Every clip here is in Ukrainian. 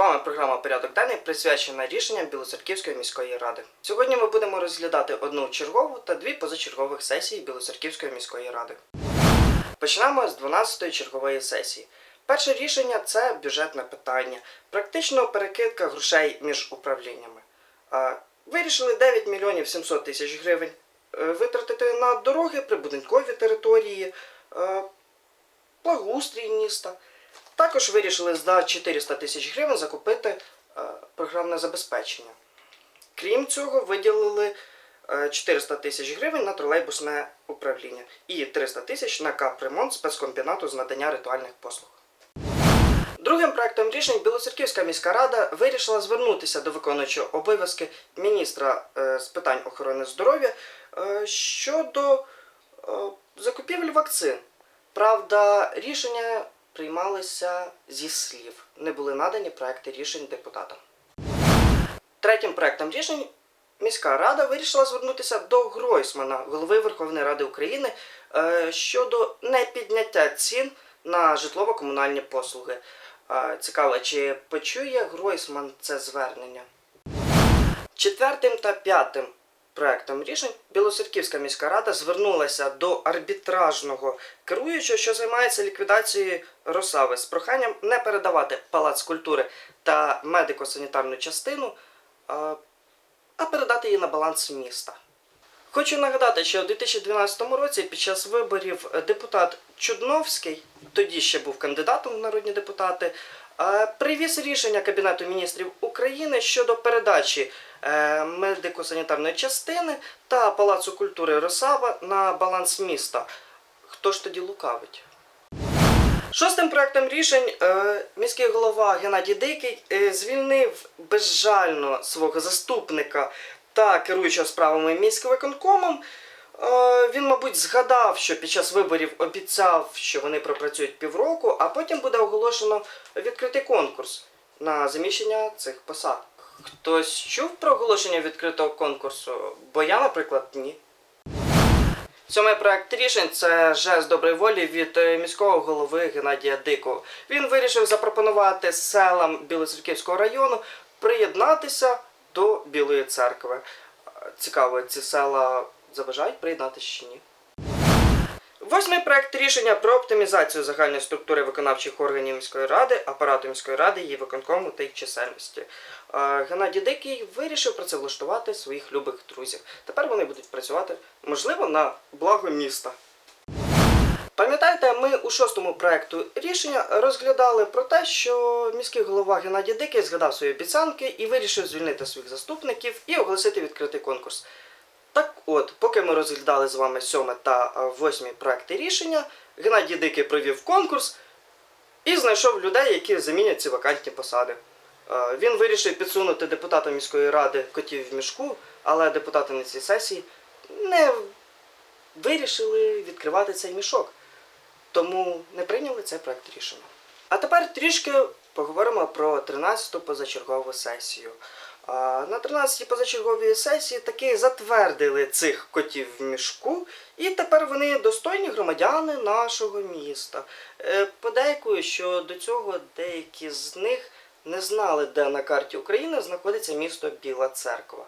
вами програма Порядок денний присвячена рішенням Білоцерківської міської ради. Сьогодні ми будемо розглядати одну чергову та дві позачергових сесії Білоцерківської міської ради. Почнемо з 12-ї чергової сесії. Перше рішення це бюджетне питання, практично перекидка грошей між управліннями. Вирішили 9 мільйонів 700 тисяч гривень е, витратити на дороги, прибудинкові території, е, благоустрій міста. Також вирішили за 400 тисяч гривень закупити е, програмне забезпечення. Крім цього, виділили е, 400 тисяч гривень на тролейбусне управління і 300 тисяч на капремонт спецкомбінату з надання ритуальних послуг. Другим проектом рішень Білоцерківська міська рада вирішила звернутися до виконуючого обов'язки міністра е, з питань охорони здоров'я е, щодо е, закупівель вакцин. Правда, рішення приймалися зі слів, не були надані проекти рішень депутатам. Третім проектом рішень міська рада вирішила звернутися до Гройсмана, голови Верховної Ради України, е, щодо непідняття цін на житлово-комунальні послуги. Е, Цікаво, чи почує Гройсман це звернення? Четвертим та п'ятим проектом рішень Білоцерківська міська рада звернулася до арбітражного керуючого, що займається ліквідацією Росави з проханням не передавати палац культури та медико-санітарну частину, а, передати її на баланс міста. Хочу нагадати, що у 2012 році під час виборів депутат Чудновський, тоді ще був кандидатом в народні депутати, привіз рішення Кабінету міністрів України щодо передачі медико-санітарної частини та Палацу культури Росава на баланс міста. Хто ж тоді лукавить? Шостим проектом рішень е, міський голова Геннадій Дикий е, звільнив безжально свого заступника та керуючого справами міськвиконкомом. Е, він, мабуть, згадав, що під час виборів обіцяв, що вони пропрацюють півроку, а потім буде оголошено відкритий конкурс на заміщення цих посад. Хтось чув про оголошення відкритого конкурсу? Бо я, наприклад, ні. Сьомий проект рішень це жест доброї волі від е, міського голови Геннадія Дикого. Він вирішив запропонувати селам Білоцерківського району приєднатися до Білої церкви. Цікаво, ці села заважають приєднатися чи ні? Восьмий проект рішення про оптимізацію загальної структури виконавчих органів міської ради, апарату міської ради, її виконкому та їх чисельності. Е, Геннадій Дикий вирішив працевлаштувати своїх любих друзів. Тепер вони будуть працювати, можливо, на благо міста. Пам'ятаєте, ми у шостому проекту рішення розглядали про те, що міський голова Геннадій Дикий згадав свої обіцянки і вирішив звільнити своїх заступників і оголосити відкритий конкурс. От, поки ми розглядали з вами сьоме та восьмі проекти рішення, Геннадій Дикий провів конкурс і знайшов людей, які замінять ці вакантні посади. Він вирішив підсунути депутатам міської ради котів в мішку, але депутати на цій сесії не вирішили відкривати цей мішок. Тому не прийняли цей проект рішення. А тепер трішки поговоримо про 13-ту позачергову сесію. На 13-й позачерговій сесії таки затвердили цих котів в мішку, і тепер вони достойні громадяни нашого міста. Е, Подейкую, що до цього деякі з них не знали, де на карті України знаходиться місто Біла Церква.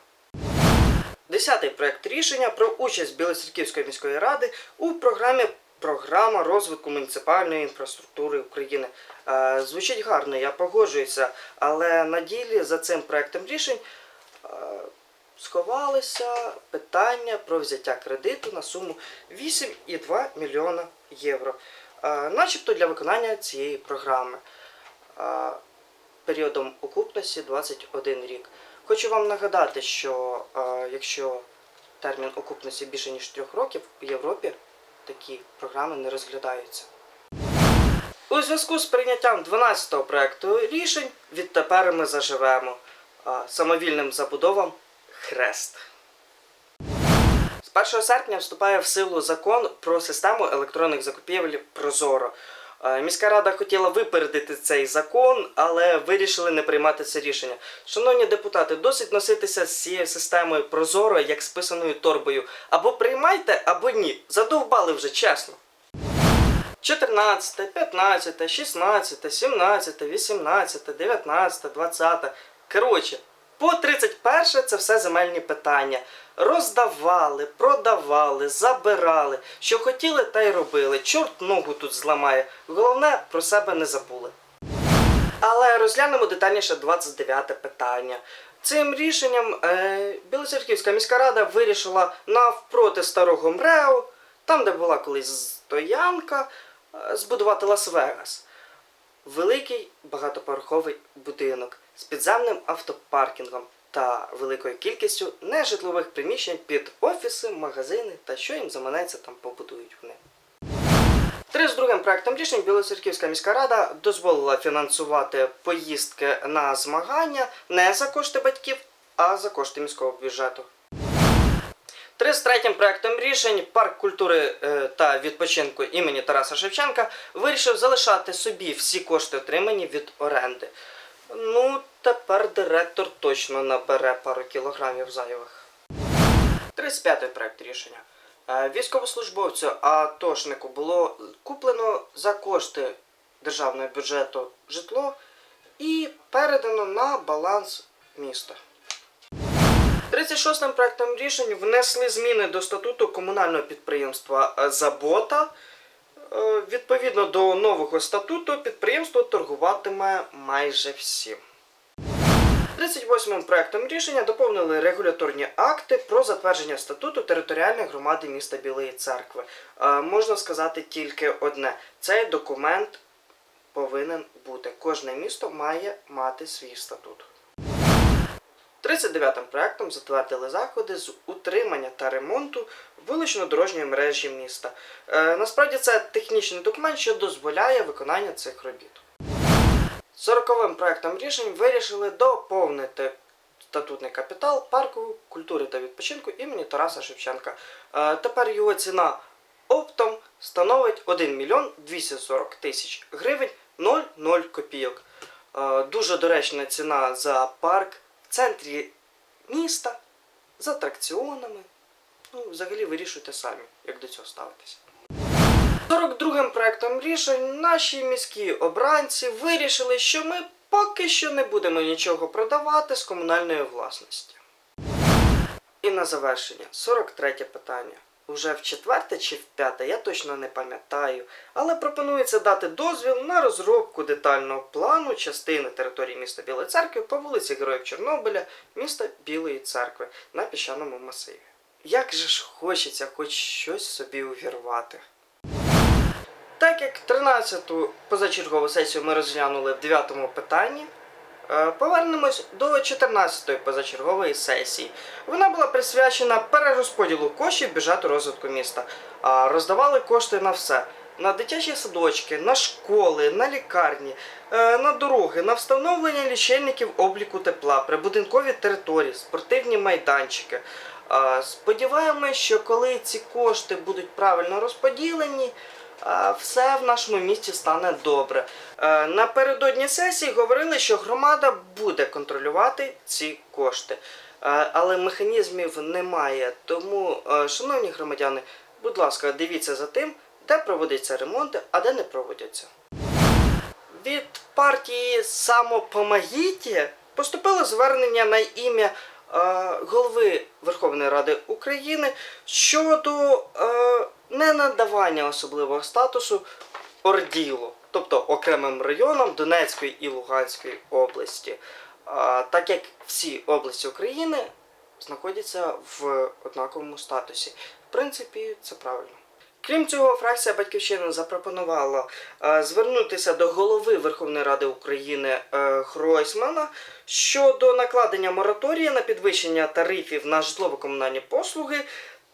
Десятий проект рішення про участь Білоцерківської міської ради у програмі Програма розвитку муніципальної інфраструктури України. Е, звучить гарно, я погоджуюся, але на ділі за цим проектом рішень е, сховалися питання про взяття кредиту на суму 8,2 мільйона євро, е, начебто для виконання цієї програми періодом окупності 21 рік. Хочу вам нагадати, що якщо термін окупності більше ніж трьох років у Європі такі програми не розглядаються. У зв'язку з прийняттям 12-го проекту рішень відтепер ми заживемо самовільним забудовам хрест. З 1 серпня вступає в силу закон про систему електронних закупівель Прозоро. Е, Міська рада хотіла випередити цей закон, але вирішили не приймати це рішення. Шановні депутати, досить носитися з цією системою Прозоро як з писаною торбою. Або приймайте, або ні. Задовбали вже чесно. 14, 15, 16, 17, 18, 19, 20. Коротше, по 31 це все земельні питання. Роздавали, продавали, забирали. Що хотіли, та й робили. Чорт ногу тут зламає. Головне, про себе не забули. Але розглянемо детальніше 29 питання. Цим рішенням е, Білоцерківська міська рада вирішила навпроти старого МРЕО, там, де була колись стоянка, е, збудувати Лас-Вегас. Великий багатоповерховий будинок з підземним автопаркінгом та великою кількістю нежитлових приміщень під офіси, магазини та що їм заманеться там побудують вони. 32 проектом рішень Білоцерківська міська рада дозволила фінансувати поїздки на змагання не за кошти батьків, а за кошти міського бюджету. 33 проектом рішень парк культури е, та відпочинку імені Тараса Шевченка вирішив залишати собі всі кошти, отримані від оренди. Ну, тепер директор точно набере пару кілограмів зайвих. 35-й проект рішення. Е, Військовослужбовцю атошнику було куплено за кошти державного бюджету житло і передано на баланс міста. 36-м проектом рішень внесли зміни до статуту комунального підприємства е, Забота. Е, Відповідно до нового статуту підприємство торгуватиме майже всім. 38-м проектом рішення доповнили регуляторні акти про затвердження статуту територіальної громади міста Білої Церкви. Е, можна сказати тільки одне: цей документ повинен бути. Кожне місто має мати свій статут. 39-м проектом затвердили заходи з утримання та ремонту вулично-дорожньої мережі міста. Е, насправді це технічний документ, що дозволяє виконання цих робіт. 40-м проектом рішень вирішили доповнити статутний капітал парку культури та відпочинку імені Тараса Шевченка. Е, тепер його ціна оптом становить 1 мільйон 240 тисяч гривень 0,0 копійок. Е, дуже доречна ціна за парк центрі міста з атракціонами. Ну, взагалі вирішуйте самі, як до цього ставитися. 42-м проектом рішень наші міські обранці вирішили, що ми поки що не будемо нічого продавати з комунальної власності. І на завершення, 43 питання. Уже в четверте чи в п'яте, я точно не пам'ятаю, але пропонується дати дозвіл на розробку детального плану частини території міста Білої церкви по вулиці Героїв Чорнобиля, міста Білої церкви на піщаному масиві. Як же ж хочеться хоч щось собі увірвати. Так як 13-ту позачергову сесію ми розглянули в 9-му питанні, повернемось до 14-ї позачергової сесії. Вона була присвячена перерозподілу коштів бюджету розвитку міста. Роздавали кошти на все. На дитячі садочки, на школи, на лікарні, е, на дороги, на встановлення лічильників обліку тепла, прибудинкові території, спортивні майданчики. Е, Сподіваємось, що коли ці кошти будуть правильно розподілені, е, все в нашому місті стане добре. Е, Напередодні сесії говорили, що громада буде контролювати ці кошти. Е, Але механізмів немає. Тому, е, шановні громадяни, будь ласка, дивіться за тим, де проводяться ремонти, а де не проводяться. Від партії Самопомагіті поступило звернення на ім'я голови Верховної Ради України щодо е, ненадавання особливого статусу Орділу, тобто окремим районам Донецької і Луганської області, так як всі області України знаходяться в однаковому статусі. В принципі, це правильно. Крім цього, фракція Батьківщина запропонувала звернутися до голови Верховної Ради України е, Хройсмана щодо накладення мораторії на підвищення тарифів на житлово-комунальні послуги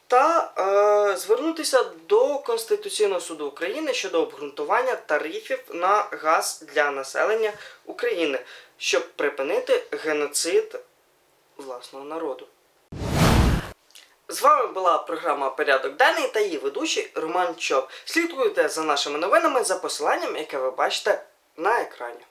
та е, звернутися до Конституційного суду України щодо обґрунтування тарифів на газ для населення України, щоб припинити геноцид власного народу. З вами була програма Порядок денний та її ведучий Роман Чоп. Слідкуйте за нашими новинами за посиланням, яке ви бачите на екрані.